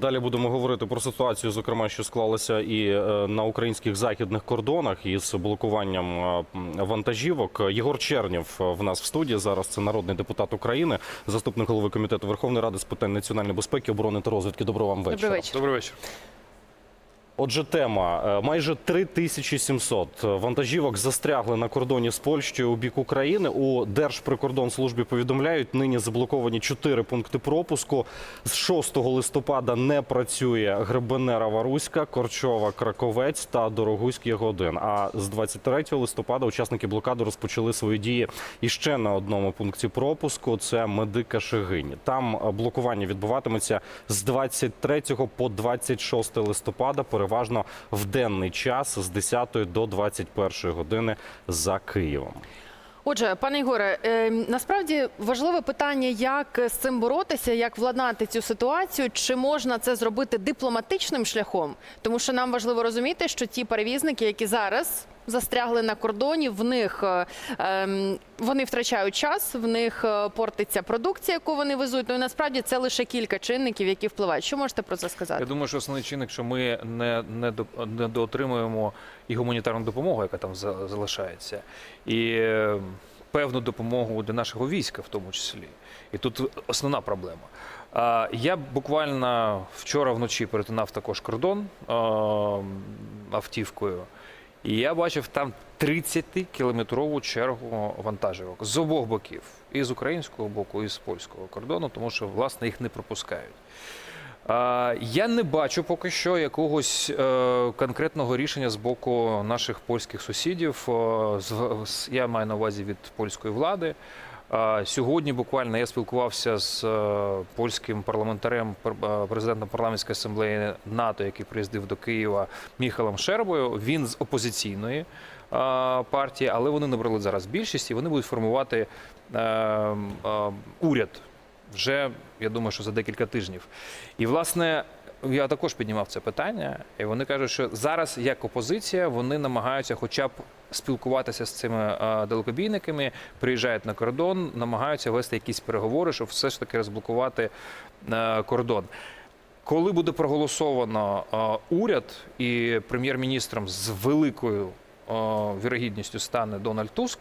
Далі будемо говорити про ситуацію, зокрема, що склалася і е, на українських західних кордонах із блокуванням е, вантажівок. Єгор Чернєв е, в нас в студії зараз. Це народний депутат України, заступник голови комітету Верховної Ради з питань національної безпеки, оборони та розвідки. Доброго вам вечора. Добрий вечір. Добрий вечір. Отже, тема Е, майже 3700 вантажівок застрягли на кордоні з Польщею у бік України. У Держприкордонслужбі повідомляють, нині заблоковані чотири пункти пропуску. З 6 листопада не працює Гребенера Варуська, Корчова, Краковець та Дорогуський Годин. А з 23 листопада учасники блокади розпочали свої дії іще на одному пункті пропуску. Це Медика Шегині. Там блокування відбуватиметься з 23 по 26 листопада, переважно в денний час з 10 до 21 години за Києвом. Отже, пане Ігоре, е, насправді важливе питання, як з цим боротися, як владнати цю ситуацію, чи можна це зробити дипломатичним шляхом, тому що нам важливо розуміти, що ті перевізники, які зараз застрягли на кордоні, в них е, ем, вони втрачають час, в них е, портиться продукція, яку вони везуть. Ну і насправді це лише кілька чинників, які впливають. Що можете про це сказати? Я думаю, що основний чинник, що ми не, не, не доотримуємо і гуманітарну допомогу, яка там за- залишається, і е, певну допомогу для нашого війська, в тому числі. І тут основна проблема. Я буквально вчора вночі перетинав також кордон автівкою. І я бачив там 30-кілометрову чергу вантажівок з обох боків, і з українського боку, і з польського кордону, тому що власне їх не пропускають. Я не бачу поки що якогось е, конкретного рішення з боку наших польських сусідів. е, Я маю на увазі від польської влади. Сьогодні буквально я спілкувався з е, польським парламентарем, пар- президентом парламентської асамблеї НАТО, який приїздив до Києва Міхалом Шербою. Він з опозиційної партії, але вони набрали зараз більшість і вони будуть формувати уряд вже я думаю, що за декілька тижнів. І власне. Я також піднімав це питання, і вони кажуть, що зараз, як опозиція, вони намагаються, хоча б спілкуватися з цими е, далекобійниками, приїжджають на кордон, намагаються вести якісь переговори, щоб все ж таки розблокувати е, кордон. Коли буде проголосовано е, уряд і прем'єр-міністром з великою вірогідністю стане Дональд Туск,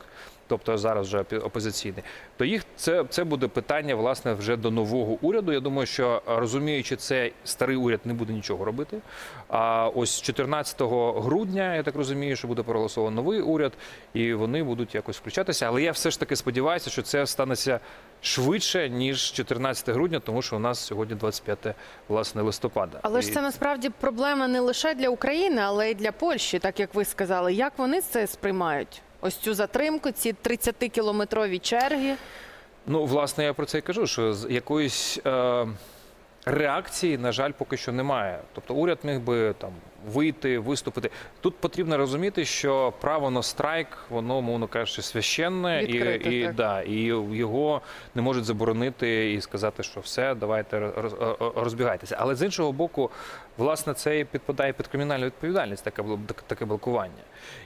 тобто зараз вже опозиційний, то їх це, це буде питання власне вже до нового уряду. Я думаю, що розуміючи це, старий уряд не буде нічого робити. А ось 14 грудня, я так розумію, що буде проголосований новий уряд, і вони будуть якось включатися. Але я все ж таки сподіваюся, що це станеться швидше ніж 14 грудня, тому що у нас сьогодні 25 власне листопада. Але ж це насправді проблема не лише для України, але й для Польщі, так як ви сказали. Як вони це сприймають? Ось цю затримку, ці 30-кілометрові черги. Ну, власне, я про це і кажу, що з якоїсь е, реакції, на жаль, поки що немає. Тобто уряд міг би там вийти, виступити. Тут потрібно розуміти, що право на страйк, воно, мовно кажучи, священне, Відкрите, і, і, так. да, і його не можуть заборонити і сказати, що все, давайте роз- роз- розбігайтеся. Але з іншого боку, власне, це і підпадає під кримінальну відповідальність, таке, таке блокування.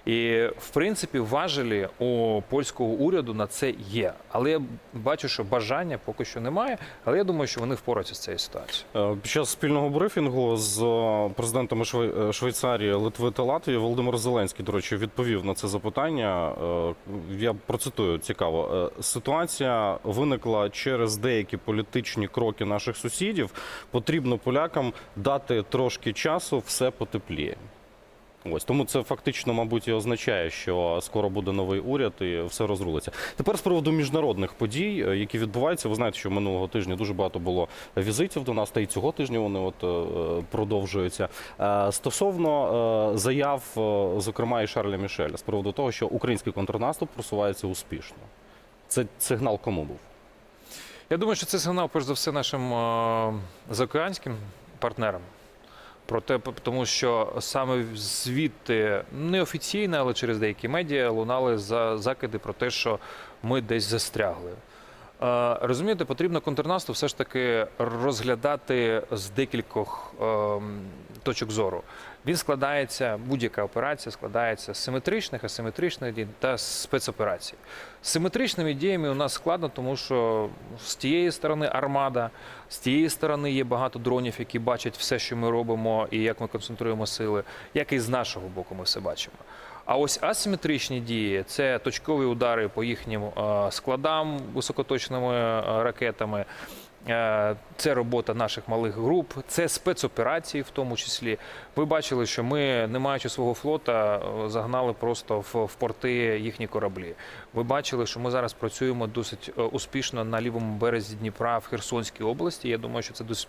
І в принципі, важелі у польського уряду на це є. Але я бачу, що бажання поки що немає. Але я думаю, що вони впораються з цією ситуацією. Е, Під час спільного брифінгу з е, президентами Швей- е, Швейцарії, Литви та Латвії Володимир Зеленський, до речі, відповів на це запитання. Е, Я процитую цікаво. Е, Ситуація виникла через деякі політичні кроки наших сусідів. Потрібно полякам дати трошки часу, все потепліє. Ось тому це фактично, мабуть, і означає, що скоро буде новий уряд і все розрулиться. Тепер з приводу міжнародних подій, е, які відбуваються. Ви знаєте, що минулого тижня дуже багато було візитів до нас, та й цього тижня вони от е, продовжуються. Е, Стосовно заяв, зокрема, і Шарля Мішеля, з приводу того, що український контрнаступ просувається успішно. Це сигнал кому був? Я думаю, що це сигнал, перш за все, нашим заокеанським партнерам. Проте, тому що саме звідти неофіційно, але через деякі медіа лунали за закиди про те, що ми десь застрягли. Е, Розумієте, потрібно контрнаступ все ж таки розглядати з декількох ем, точок зору. Він складається, будь-яка операція складається з симетричних, асиметричних дій та спецоперацій. З симетричними діями у нас складно, тому що з тієї сторони армада, з тієї сторони є багато дронів, які бачать все, що ми робимо, і як ми концентруємо сили, як і з нашого боку ми все бачимо. А ось асиметричні дії це точкові удари по їхнім е, складам високоточними е, ракетами. Е, Це робота наших малих груп, це спецоперації, в тому числі. Ви бачили, що ми, не маючи свого флота, е, загнали просто в, в порти їхні кораблі. Ви бачили, що ми зараз працюємо досить е, успішно на лівому березі Дніпра в Херсонській області. Я думаю, що це досить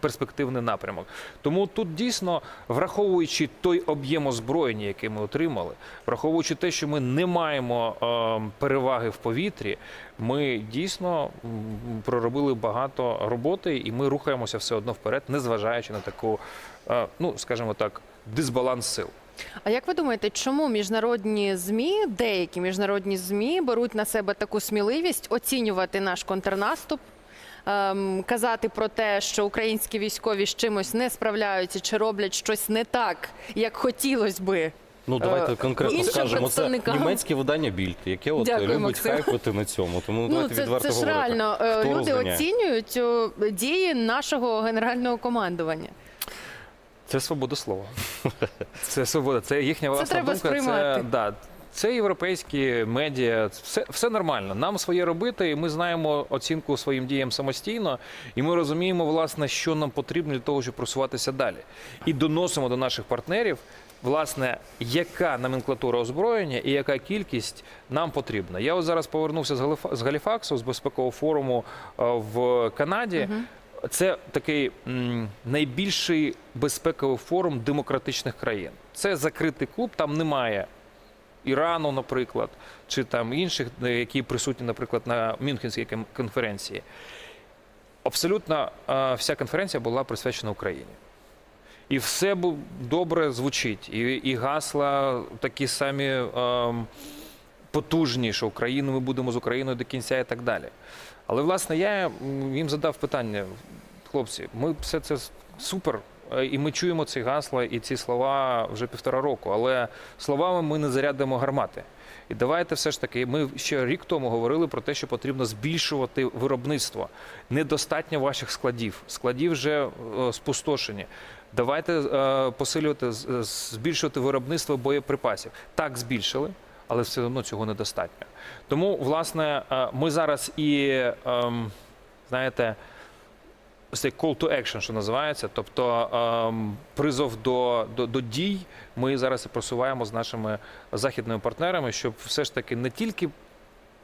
перспективний напрямок. Тому тут дійсно, враховуючи той об'єм озброєння, який ми отримали, враховуючи те, що ми не маємо е, переваги в повітрі, ми дійсно проробили багато роботи, і ми рухаємося все одно вперед, незважаючи на таку, е, ну скажімо так, дисбаланс сил. А як ви думаєте, чому міжнародні змі, деякі міжнародні змі беруть на себе таку сміливість оцінювати наш контрнаступ? ем, Казати про те, що українські військові з чимось не справляються чи роблять щось не так, як хотілося би. Ну давайте Е, конкретно іншим скажемо. Це представникам. німецьке видання Більд, яке от Дякую, любить Максим. хайпити на цьому. Тому Ну давайте це, відверто це ж говорити. реально е, Хто люди розганяє? оцінюють дії нашого генерального командування. Це свобода слова. Це свобода, це їхня власна треба думка. сприймати. Це, да, це європейські медіа, все, все нормально. Нам своє робити, і ми знаємо оцінку своїм діям самостійно, і ми розуміємо, власне, що нам потрібно для того, щоб просуватися далі. І доносимо до наших партнерів, власне, яка номенклатура озброєння і яка кількість нам потрібна. Я от зараз повернувся з Галіфаксу, з безпекового форуму е, в Канаді. Це такий найбільший безпековий форум демократичних країн. Це закритий клуб, там немає Ірану, наприклад, чи там інших, е, які присутні, наприклад, на Мюнхенській конференції. Абсолютно е, вся конференція була присвячена Україні. І все добре звучить. І, і гасла такі самі ем, потужні, що Україну ми будемо з Україною до кінця і так далі. Але власне я їм задав питання, хлопці, ми все це супер, е, і ми чуємо ці гасла і ці слова вже півтора року. Але словами ми не зарядимо гармати. І давайте все ж таки, ми ще рік тому говорили про те, що потрібно збільшувати виробництво. Недостатньо ваших складів. Складів вже е, спустошені. Давайте е, посилювати, збільшувати виробництво боєприпасів. Так збільшили, але все одно цього недостатньо. Тому, власне, е, ми зараз і ем, знаєте, цей call to action, що називається, тобто ем, призов до, до, до дій. Ми зараз і просуваємо з нашими західними партнерами, щоб все ж таки не тільки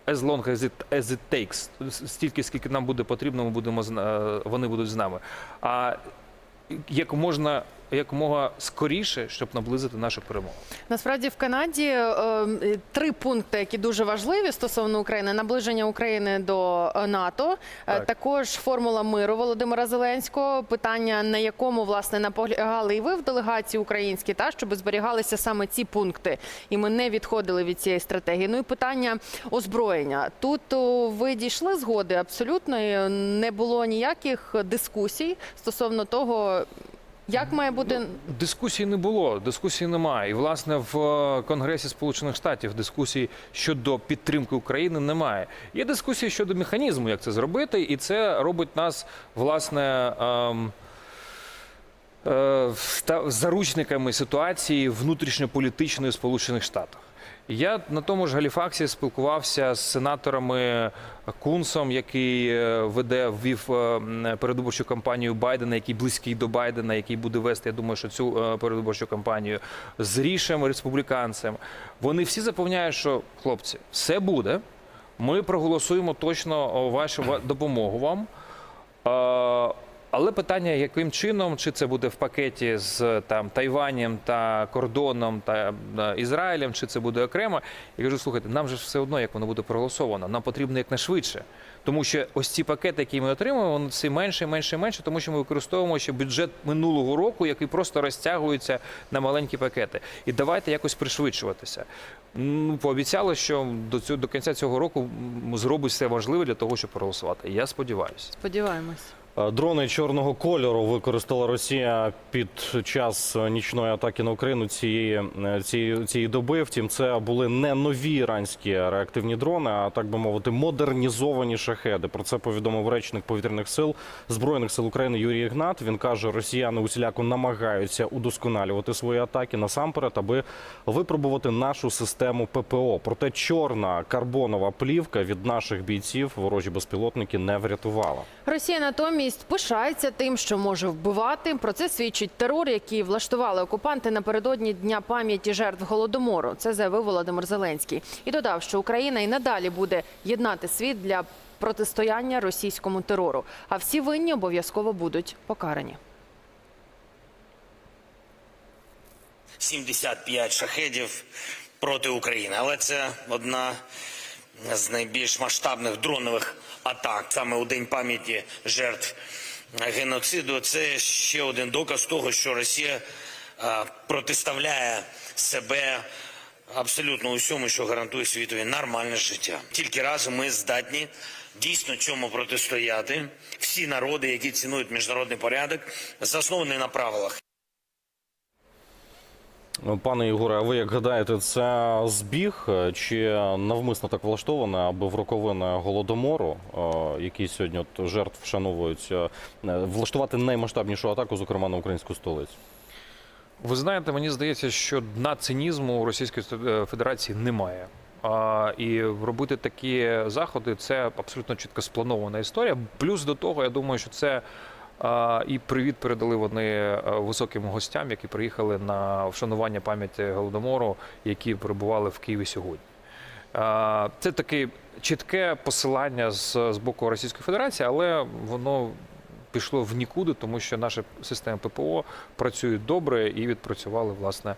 as long as it, as it takes, стільки, скільки нам буде потрібно, ми будемо е, вони будуть з нами. А як можна якомога скоріше, щоб наблизити нашу перемогу. Насправді в Канаді е, три пункти, які дуже важливі стосовно України: наближення України до е, НАТО, е, Так. також формула миру Володимира Зеленського, питання на якому власне наполягали і ви в делегації українській, та щоб зберігалися саме ці пункти, і ми не відходили від цієї стратегії. Ну і питання озброєння. Тут ви дійшли згоди абсолютно не було ніяких дискусій стосовно того. Як має бути Дискусій не було, дискусій немає. І власне в е, Конгресі Сполучених Штатів дискусій щодо підтримки України немає. Є дискусії щодо механізму, як це зробити, і це робить нас власне. ем, е, заручниками ситуації внутрішньополітичної Сполучених Штатах. Я на тому ж Галіфаксі спілкувався з сенаторами Кунсом, який е, веде ввів е, передвиборчу кампанію Байдена, який близький до Байдена, який буде вести, я думаю, що цю е, передвиборчу кампанію з Рішем, республіканцем. Вони всі запевняють, що хлопці, все буде. Ми проголосуємо точно вашу допомогу вам. Але питання, яким чином, чи це буде в пакеті з там Тайванем та кордоном та е, Ізраїлем, чи це буде окремо. Я кажу, слухайте, нам же все одно, як воно буде проголосовано. Нам потрібно якнайшвидше. Тому що ось ці пакети, які ми отримуємо, вони все менше, менше, менше, тому що ми використовуємо ще бюджет минулого року, який просто розтягується на маленькі пакети. І давайте якось пришвидшуватися. Ну, пообіцяли, що до цього до кінця цього року зробить все важливе для того, щоб проголосувати. Я сподіваюся. Сподіваємось. Е, Дрони чорного кольору використала Росія під час нічної атаки на Україну цієї, е, цієї, цієї доби. Втім, це були не нові іранські реактивні дрони, а так би мовити, модернізовані шахеди. Про це повідомив речник повітряних сил збройних сил України Юрій Ігнат. Він каже, росіяни усіляко намагаються удосконалювати свої атаки насамперед, аби випробувати нашу систему ППО. Проте чорна карбонова плівка від наших бійців ворожі безпілотники не врятувала. Росія натомість пишається тим, що може вбивати. Про це свідчить терор, який влаштували окупанти напередодні дня пам'яті жертв голодомору. Це заявив Володимир Зеленський і додав, що Україна і надалі буде єднати світ для протистояння російському терору. А всі винні обов'язково будуть покарані. 75 шахедів проти України. Але це одна з найбільш масштабних дронових атак саме у день пам'яті жертв геноциду. Це ще один доказ того, що Росія е, протиставляє себе абсолютно усьому, що гарантує світові нормальне життя. Тільки разом ми здатні дійсно цьому протистояти. Всі народи, які цінують міжнародний порядок, заснований на правилах. Пане Ігоре, а ви як гадаєте, це збіг чи навмисно так влаштовано, аби в роковини голодомору, е, який сьогодні от жертв вшановують, е, влаштувати наймасштабнішу атаку, зокрема на українську столицю? Ви знаєте, мені здається, що дна цинізму у Російської е, Федерації немає. І робити такі заходи це абсолютно чітко спланована історія. Плюс до того, я думаю, що це і привіт передали вони е, високим гостям, які приїхали на вшанування пам'яті голодомору, які перебували в Києві сьогодні. Це таке чітке посилання з, з боку Російської Федерації, але воно пішло в нікуди, тому що наші системи ППО працюють добре і відпрацювали власне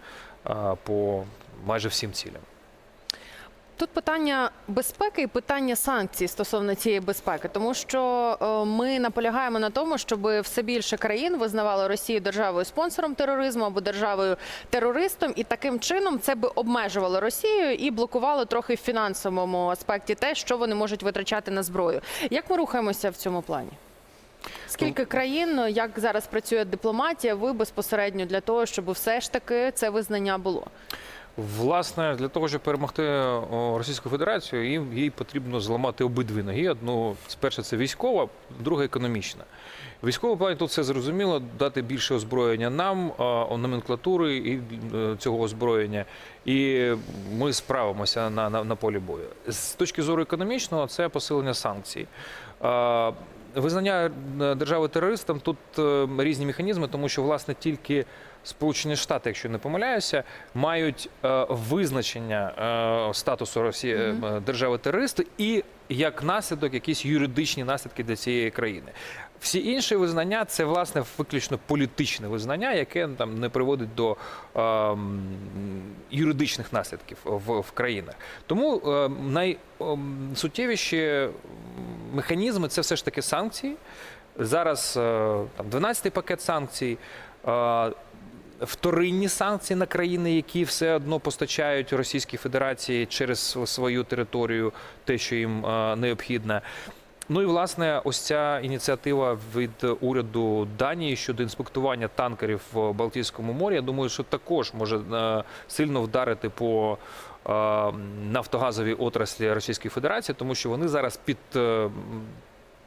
по майже всім цілям. Тут питання безпеки і питання санкцій стосовно цієї безпеки, тому що е, ми наполягаємо на тому, щоб все більше країн визнавали Росію державою спонсором тероризму або державою терористом, і таким чином це би обмежувало Росію і блокувало трохи в фінансовому аспекті те, що вони можуть витрачати на зброю. Як ми рухаємося в цьому плані? Скільки країн, як зараз працює дипломатія, ви безпосередньо для того, щоб все ж таки це визнання було? Власне, для того, щоб перемогти Російську Федерацію, їм їй потрібно зламати обидві ноги. Одну спершу це військова, друга економічна. В військовому плані тут все зрозуміло, дати більше озброєння нам, номенклатури і е, цього озброєння, і ми справимося на, на, на полі бою. З точки зору економічного, це посилення санкцій. Визнання е, держави терористом тут е, різні механізми, тому що власне тільки Сполучені Штати, якщо не помиляюся, мають е, визначення е, статусу Росії е, держави терористу і як наслідок якісь юридичні наслідки для цієї країни. Всі інші визнання це власне виключно політичне визнання, яке там не приводить до е, юридичних наслідків в, в країнах. Тому е, найсуттєвіші механізми це все ж таки санкції. Зараз е, там 12-й пакет санкцій. е, Вторинні санкції на країни, які все одно постачають Російській Федерації через свою територію, те, що їм е, необхідно. Ну і власне, ось ця ініціатива від уряду Данії щодо інспектування танкерів в Балтійському морі. Я думаю, що також може е, сильно вдарити по е, нафтогазовій отраслі Російської Федерації, тому що вони зараз під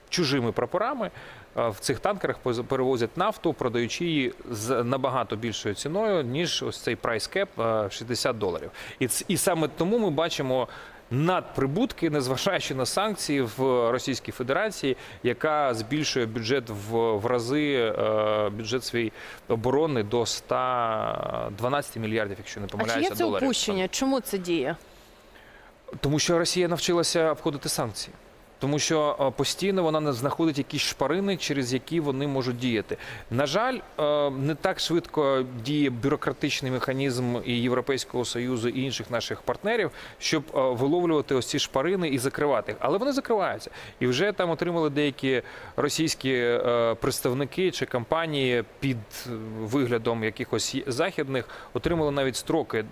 чужими прапорами в цих танкерах перевозять нафту, продаючи її з набагато більшою ціною, ніж ось цей прайс-кеп е, 60 доларів. І, і саме тому ми бачимо. Надприбутки, незважаючи на санкції в Російській Федерації, яка збільшує бюджет в, в рази, е, бюджет свій оборони до 112 мільярдів, якщо не А чи помиляюся, є це доларів. упущення? Чому це діє? Тому що Росія навчилася обходити санкції. Тому що е, постійно вона не знаходить якісь шпарини, через які вони можуть діяти. На жаль, е, не так швидко діє бюрократичний механізм і Європейського союзу і інших наших партнерів, щоб е, виловлювати ось ці шпарини і закривати їх. Але вони закриваються. І вже там отримали деякі російські представники чи компанії під виглядом якихось західних отримали навіть строки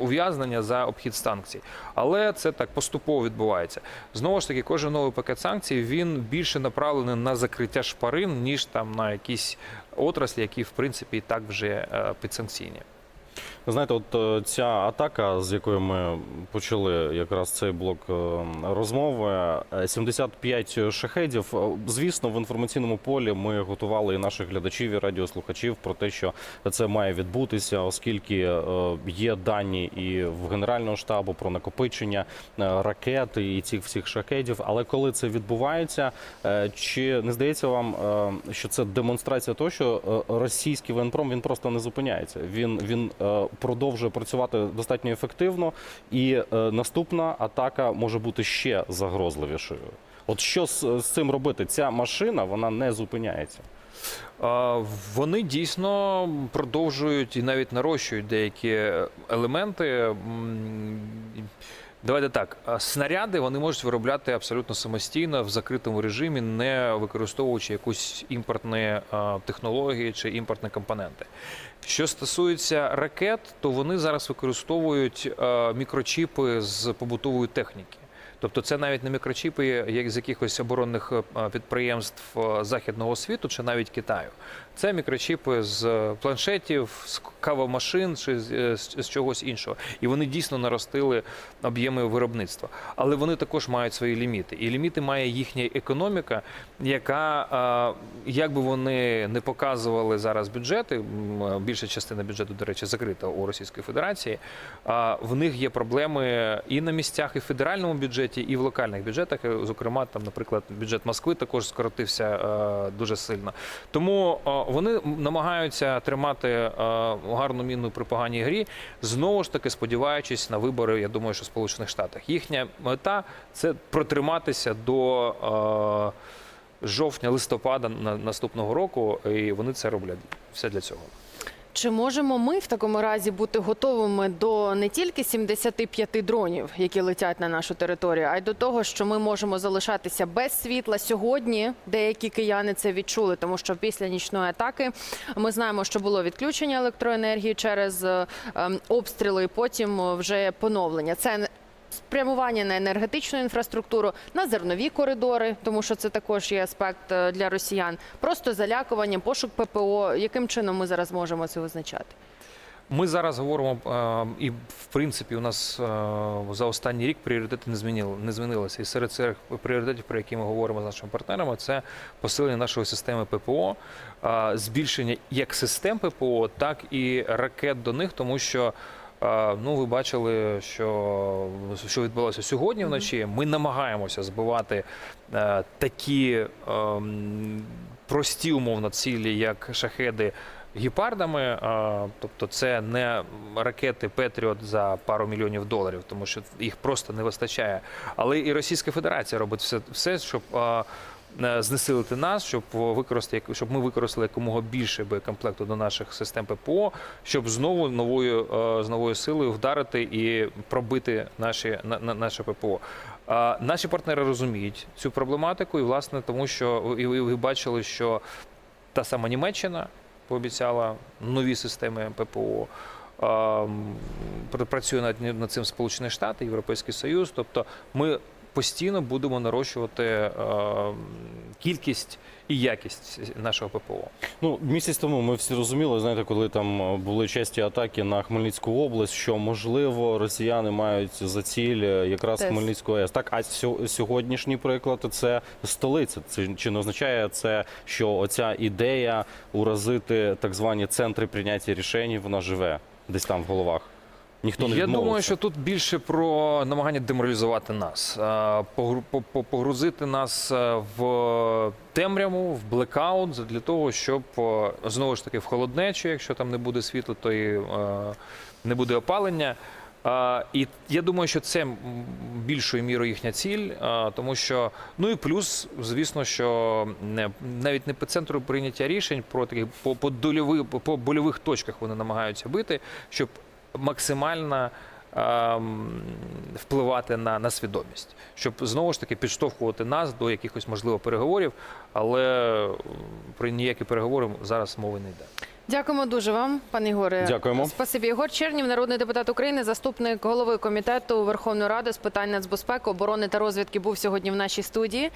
ув'язнення за обхід санкцій. Але це так поступово відбувається. Знову ж таки, кожен новий пакет санкцій він більше направлений на закриття шпарин, ніж там на якісь отраслі, які в принципі і так вже е, підсанкційні. Знаєте, от е, ця атака, з якою ми почали якраз цей блок е, розмови, е, 75 шахедів. Е, Звісно, в інформаційному полі ми готували і наших глядачів і радіослухачів про те, що це має відбутися, оскільки є дані і в Генерального штабу про накопичення ракет і цих всіх шахедів. Але коли це відбувається, чи не здається вам, що це демонстрація того, що російський воєнпром він просто не зупиняється? Він він продовжує працювати достатньо ефективно, і е, наступна атака може бути ще загрозливішою. От що з, з цим робити? Ця машина вона не зупиняється. Вони дійсно продовжують і навіть нарощують деякі елементи. Давайте так, снаряди вони можуть виробляти абсолютно самостійно в закритому режимі, не використовуючи якусь імпортні а, технології чи імпортні компоненти. Що стосується ракет, то вони зараз використовують а, мікрочіпи з побутової техніки. Тобто це навіть не мікрочіпи як з якихось оборонних е, підприємств е, західного світу чи навіть Китаю. Це мікрочіпи з планшетів, з кавомашин чи з, е, з- з чогось іншого. І вони дійсно наростили об'єми виробництва. Але вони також мають свої ліміти. І ліміти має їхня економіка, яка, як би вони не показували зараз бюджети, більша частина бюджету, до речі, закрита у Російської Федерації. В них є проблеми і на місцях, і в федеральному бюджеті, і в локальних бюджетах. Е, Зокрема, там, наприклад, бюджет Москви також скоротився е, дуже сильно. Тому е, вони намагаються тримати гарну міну при поганій грі, знову ж таки сподіваючись на вибори, я думаю, що в Сполучених Штатах. Їхня мета це протриматися до. Жовтня-листопада на наступного року, і вони це роблять все для цього. Чи можемо ми в такому разі бути готовими до не тільки 75 дронів, які летять на нашу територію, а й до того, що ми можемо залишатися без світла сьогодні? Деякі кияни це відчули, тому що після нічної атаки ми знаємо, що було відключення електроенергії через е, ем, обстріли, і потім вже поновлення. Це спрямування на енергетичну інфраструктуру, на зернові коридори, тому що це також є аспект е, для росіян. Просто залякування, пошук ППО. Яким чином ми зараз можемо це визначати? Ми зараз говоримо, е, і в принципі у нас е, за останній рік пріоритети не змінили, не змінилися. І серед цих пріоритетів, про які ми говоримо з нашими партнерами, це посилення нашої системи ППО, збільшення як систем ППО, так і ракет до них, тому що. Е, Ну, ви бачили, що, що відбулося сьогодні вночі. Ми намагаємося збивати е, такі ем, прості умовно цілі, як шахеди гіпардами. а, Тобто це не ракети Петріот за пару мільйонів доларів, тому що їх просто не вистачає. Але і Російська Федерація робить все, все щоб. е, Знесилити нас, щоб використати, щоб ми використали якомога більше боєкомплекту до наших систем ППО, щоб знову новою е, з новою силою вдарити і пробити наші на, на- наше ППО. Наші партнери розуміють цю проблематику, і власне тому, що і ви, бачили, що та сама Німеччина пообіцяла нові системи ППО. ем, пр- Працює над, над цим Сполучені Штати, Європейський Союз. Тобто ми постійно будемо нарощувати ем, кількість і якість нашого ППО. Ну, місяць тому ми всі розуміли, знаєте, коли там е, були часті атаки на Хмельницьку область, що можливо росіяни мають за ціль е, якраз Теж. Хмельницьку АЕС. Так, а сьо- сьогоднішній приклад це столиця. Це чи не означає це, що оця ідея уразити так звані центри прийняття рішень, вона живе десь там в головах? Ніхто не Я відмовився. думаю, що тут більше про намагання деморалізувати нас, по- погрузити нас в темряву, в блекаут, для того, щоб знову ж таки в холоднечу, якщо там не буде світла, то і не буде опалення. І я думаю, що це більшою мірою їхня ціль, тому що ну і плюс, звісно, що не навіть не по центру прийняття рішень про таких по, по дольових по больових точках вони намагаються бити, щоб максимально. ем, Впливати на, на свідомість, щоб знову ж таки підштовхувати нас до якихось можливо переговорів, але про ніякі переговори зараз мови не йде. Дякуємо дуже вам, пане Ігоре. Дякуємо. Спасибі. Ігор Чернів, народний депутат України, заступник голови комітету Верховної Ради з питань нацбезпеки, оборони та розвідки, був сьогодні в нашій студії.